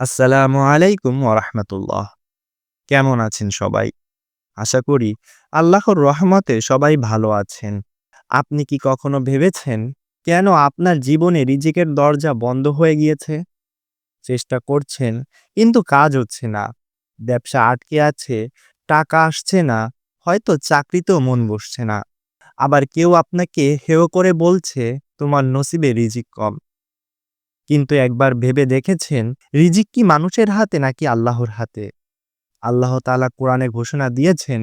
আসসালামু আলাইকুম ওরহমতুল্লাহ কেমন আছেন সবাই? আশা করি আল্লাহর রহমতে সবাই ভালো আছেন। আপনি কি কখনো ভেবেছেন কেন আপনার জীবনে রিজিকের দরজা বন্ধ হয়ে গিয়েছে? চেষ্টা করছেন, কিন্তু কাজ হচ্ছে না। ব্যবসা আটকে আছে, টাকা আসছে না, হয়তো চাকরিতেও মন বসছে না। আবার কেউ আপনাকে হেয় করে বলছে, তোমার নসিবে রিজিক কম। কিন্তু একবার ভেবে দেখেছেন রিজিক কি মানুষের হাতে নাকি আল্লাহর হাতে? আল্লাহ তালা কোরআনে ঘোষণা দিয়েছেন,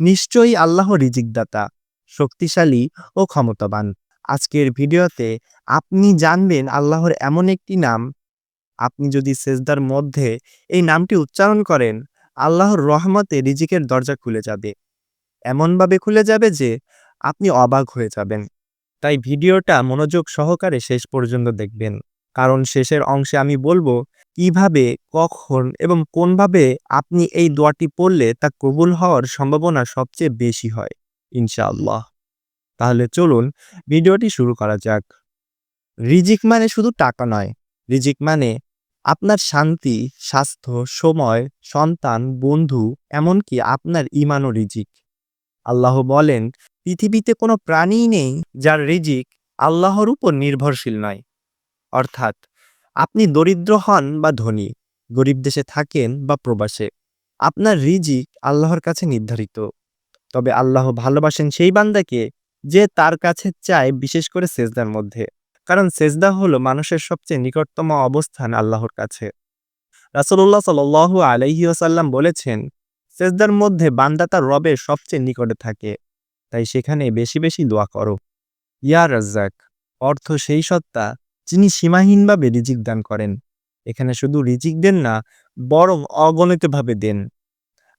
নিশ্চয়ই আল্লাহ রিজিকদাতা, শক্তিশালী ও ক্ষমতাবান। আজকের ভিডিওতে আপনি জানবেন আল্লাহর এমন একটি নাম। আপনি যদি সেজদার মধ্যে এই নামটি উচ্চারণ করেন, আল্লাহর রহমতে রিজিকের দরজা খুলে যাবে। এমনভাবে খুলে যাবে যে আপনি অবাক হয়ে যাবেন। তাই ভিডিওটা মনোযোগ সহকারে শেষ পর্যন্ত দেখবেন। কারণ শেষের অংশে আমি বলব কীভাবে, কখন এবং কোনভাবে আপনি এই দোয়াটি পড়লে তা কবুল হওয়ার সম্ভাবনা সবচেয়ে বেশি হয়, ইনশাআল্লাহ। তাহলে চলুন ভিডিওটি শুরু করা যাক। রিজিক মানে শুধু টাকা নয়, রিজিক মানে আপনার শান্তি, স্বাস্থ্য, সময়, সন্তান, বন্ধু, এমনকি আপনার ইমানও রিজিক। আল্লাহ বলেন, পৃথিবীতে কোনো প্রাণীই নেই যার রিজিক আল্লাহর উপর নির্ভরশীল নয়। অর্থাৎ, আপনি দরিদ্র হন বা ধনী, গরিব দেশে থাকেন বা প্রবাসে, আপনার রিজিক আল্লাহর কাছে নির্ধারিত। তবে আল্লাহ ভালোবাসেন সেই বান্দাকে যে তার কাছে চায় বিশেষ করে সেজদার মধ্যে, কারণ সেজদা হলো মানুষের সবচেয়ে নিকটতম অবস্থান আল্লাহর কাছে। রাসুল্লাহ সাল আলাইহি আসাল্লাম বলেছেন, সেজদার মধ্যে বান্দা তার রবের সবচেয়ে নিকটে থাকে, তাই সেখানে বেশি বেশি দোয়া করো। ইয়া রাজ্জাক, অর্থ সেই সত্তা যিনি সীমাহীনভাবে রিজিক দান করেন। এখানে শুধু রিজিক দেন না, বরং অগণিতভাবে দেন।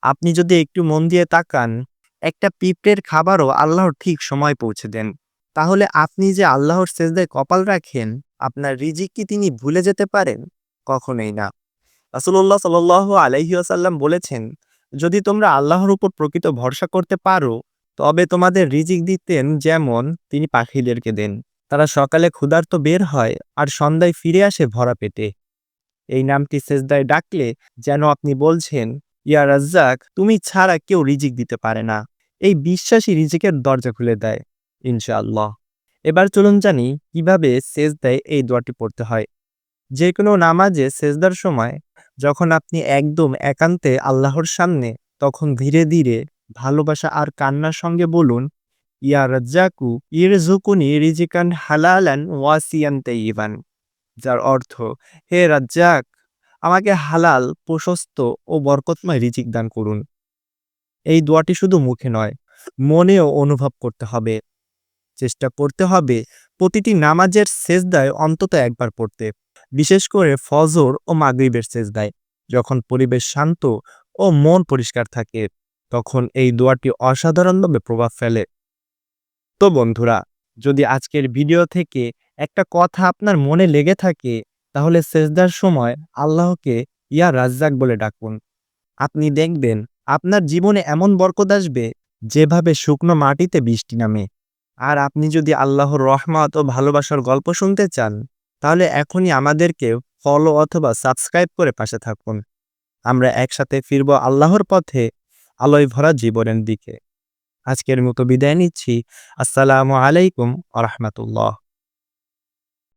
আপনি যদি একটু মন দিয়ে তাকান, একটা পিঁপড়ের খাবারও আল্লাহর ঠিক সময় পৌঁছে দেন। তাহলে আপনি যে আল্লাহর সেজদায় কপাল রাখেন, আপনার রিজিক কি তিনি ভুলে যেতে পারেন? কখনোই না। রাসুল্লাহ সাল আলহিউসাল্লাম বলেছেন, যদি তোমরা আল্লাহর উপর প্রকৃত ভরসা করতে পারো, তবে তোমাদের রিজিক দিতেন যেমন তিনি পাখিদেরকে দেন। তারা সকালে ক্ষুধার্ত বের হয় আর সন্ধ্যায় ফিরে আসে ভরা পেটে। এই নামটি সেজদায় ডাকলে যেন আপনি বলছেন, ইয়া রাজ্জাক, তুমি ছাড়া কেউ রিজিক দিতে পারে না। এই বিশ্বাসী রিজিকের দরজা খুলে দেয়, ইনশাআল্লাহ। এবার চলুন জানি কীভাবে সেজদায় এই দোয়াটি পড়তে হয়। যে কোনো নামাজে সেজদার সময় যখন আপনি একদম একান্তে আল্লাহর সামনে, তখন ধীরে ধীরে ভালোবাসা আর কান্নার সঙ্গে বলুন ইয়া রাজ্জাকু ইরজুকুনি রিজিকান হালালান ওয়াসিয়ান তাইবান যার অর্থ, হে রাজ্জাক, আমাকে হালাল, প্রশস্ত ও বরকতময় রিজিক দান করুন। এই দোয়াটি শুধু মুখে নয়, মনেও অনুভব করতে হবে। চেষ্টা করতে হবে প্রতিটি নামাজের সেজদায় অন্তত একবার পড়তে, বিশেষ করে ফজর ও মাগরিবের সেজদায়। যখন পরিবেশ শান্ত ও মন পরিষ্কার থাকে, তখন এই দোয়াটি অসাধারণভাবে প্রভাব ফেলে। তো বন্ধুরা, যদি আজকের ভিডিও থেকে একটা কথা আপনার মনে লেগে থাকে, তাহলে সেজদার সময় আল্লাহকে ইয়া রাজ্জাক বলে ডাকুন। আপনি দেখবেন আপনার জীবনে এমন বরকত আসবে যেভাবে শুকনো মাটিতে বৃষ্টি নামে। আর আপনি যদি আল্লাহর রহমত ও ভালোবাসার গল্প শুনতে চান, তাহলে এখনই আমাদেরকে ফলো অথবা সাবস্ক্রাইব করে পাশে থাকুন। আমরা একসাথে ফিরব আল্লাহর পথে, আলোয় ভরা জীবনের দিকে। আজকের মতো বিদায় নিচ্ছি। আসসালামু আলাইকুম আ রহমতুল্লাহ।